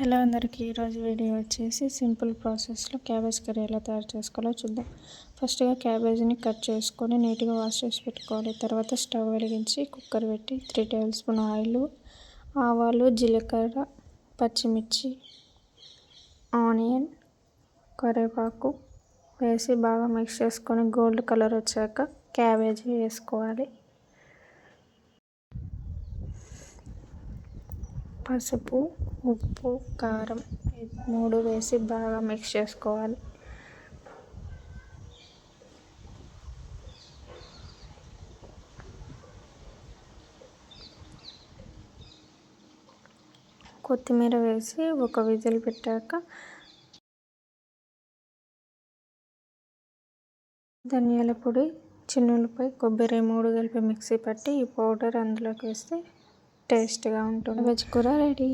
Hello అందరికీ ఈరోజు video వచ్చేసి సింపుల్ ప్రాసెస్లో క్యాబేజ్ కర్రీ ఎలా తయారు చేసుకోవాలో చూద్దాం. ఫస్ట్గా క్యాబేజీని కట్ చేసుకొని నీట్గా వాష్ చేసి పెట్టుకోవాలి. తర్వాత స్టవ్ వెలిగించి కుక్కర్ పెట్టి త్రీ టేబుల్ స్పూన్ ఆయిల్ ఆవాలు జీలకర్ర పచ్చిమిర్చి ఆనియన్ కరివేపాకు వేసి బాగా మిక్స్ చేసుకొని గోల్డ్ కలర్ వచ్చాక క్యాబేజీ వేసుకోవాలి. పసుపు ఉప్పు కారం మూడు వేసి బాగా మిక్స్ చేసుకోవాలి. కొత్తిమీర వేసి ఒక విజిల్ పెట్టాక ధనియాల పొడి చిన్నులపై కొబ్బరి మూడు కలిపి మిక్సీ పట్టి ఈ పౌడర్ అందులోకి వేస్తే టేస్ట్గా ఉంటుంది. వెజ్ కూర రెడీ.